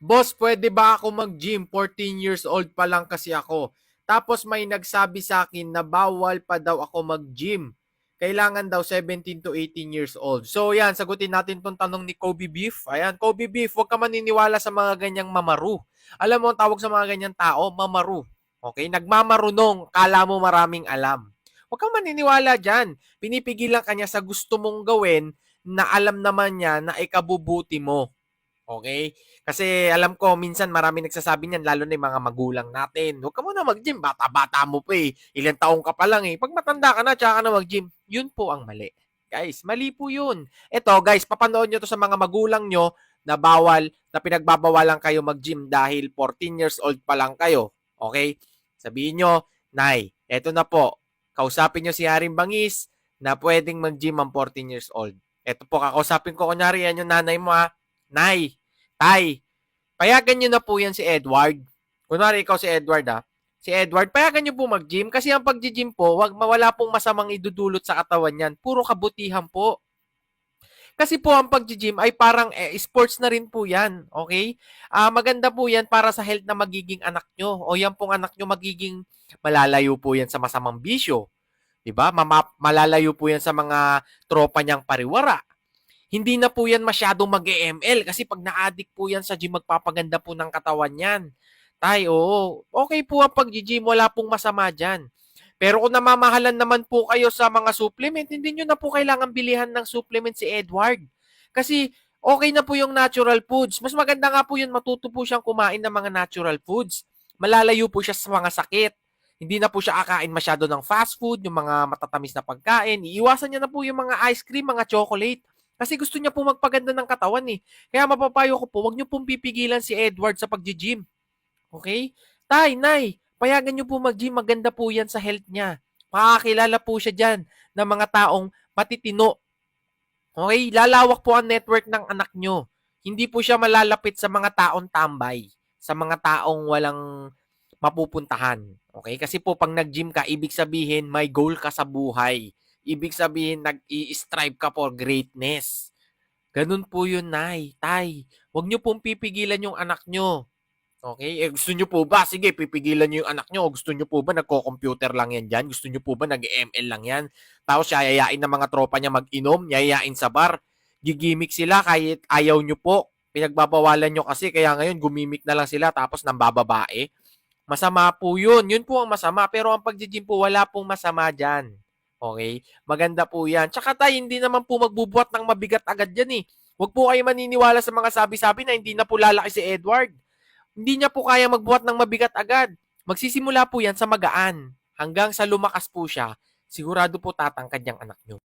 Boss, pwede ba ako mag-gym? 14 years old pa lang kasi ako. Tapos may nagsabi sa akin na bawal pa daw ako mag-gym. Kailangan daw 17 to 18 years old. So yan, sagutin natin tong tanong ni Kobe Beef. Ayan, Kobe Beef, huwag ka maniniwala sa mga ganyang mamaru. Alam mo ang tawag sa mga ganyang tao? Mamaru. Okay? Nagmamarunong, kala mo maraming alam. Huwag kang maniniwala dyan. Pinipigilan ka niya sa gusto mong gawin na alam naman niya na ikabubuti mo. Okay? Kasi alam ko, minsan marami nagsasabi niyan, lalo na yung mga magulang natin. Huwag ka muna mag-gym, bata-bata mo pa eh. Ilang taong ka pa lang eh. Pag matanda ka na, tsaka ka na mag-gym. Yun po ang mali. Guys, mali po yun. Ito, guys, papanood nyo to sa mga magulang nyo na bawal, na pinagbabawalan kayo mag-gym dahil 14 years old pa lang kayo. Okay? Sabihin nyo, Nay, eto na po. Kausapin nyo si Haring Bangis na pwedeng mag-gym ang 14 years old. Eto po, kakausapin ko, kunyari, yan yung nanay mo ha. Nay, Tay, payagan nyo na po yan si Edward. Kunwari ikaw si Edward ha. Si Edward, payagan nyo po mag-gym kasi ang pag-gym po, wag mawala pong masamang idudulot sa katawan yan. Puro kabutihan po. Kasi po ang pag-gym ay parang eh, sports na rin po yan. Okay? Ah, maganda po yan para sa health na magiging anak nyo. O yan pong anak nyo magiging malalayo po yan sa masamang bisyo. 'Di ba? Malalayo po yan sa mga tropa niyang pariwara hindi na po yan masyadong mag-ML kasi pag na-addict po yan sa gym, magpapaganda po ng katawan yan. Tay, oo. Okay po ang pag-gym, wala pong masama dyan. Pero kung namamahalan naman po kayo sa mga supplement, hindi nyo na po kailangan bilihan ng supplement si Edward. Kasi okay na po yung natural foods. Mas maganda nga po yun, matuto po siyang kumain ng mga natural foods. Malalayo po siya sa mga sakit. Hindi na po siya kakain masyado ng fast food, yung mga matatamis na pagkain. Iiwasan niya na po yung mga ice cream, mga chocolate. Kasi gusto niya po magpaganda ng katawan eh. Kaya mapapayo ko po, wag niyo pong pipigilan si Edward sa pag-gym. Okay? Tay, nay, payagan niyo po mag-gym. Maganda po yan sa health niya. Makakilala po siya dyan ng mga taong matitino. Okay? Lalawak po ang network ng anak niyo. Hindi po siya malalapit sa mga taong tambay. Sa mga taong walang mapupuntahan. Okay? Kasi po pag nag-gym ka, ibig sabihin may goal ka sa buhay ibig sabihin nag-i-strive ka for greatness. Ganun po yun, Nay. Tay, huwag niyo pong pipigilan yung anak niyo. Okay? Eh, gusto niyo po ba? Sige, pipigilan niyo yung anak niyo. O gusto niyo po ba nagko-computer lang yan dyan? Gusto niyo po ba nag-ML lang yan? Tapos yayayain ng mga tropa niya mag-inom, yayayain sa bar. Gigimik sila kahit ayaw niyo po. Pinagbabawalan niyo kasi kaya ngayon gumimik na lang sila tapos nang bababae. Masama po yun. Yun po ang masama. Pero ang pag-gym po, wala pong masama dyan. Okay? Maganda po yan. Tsaka tayo, hindi naman po magbubuhat ng mabigat agad yan eh. Huwag po kayo maniniwala sa mga sabi-sabi na hindi na po lalaki si Edward. Hindi niya po kaya magbuhat ng mabigat agad. Magsisimula po yan sa magaan. Hanggang sa lumakas po siya, sigurado po tatangkad yung anak nyo.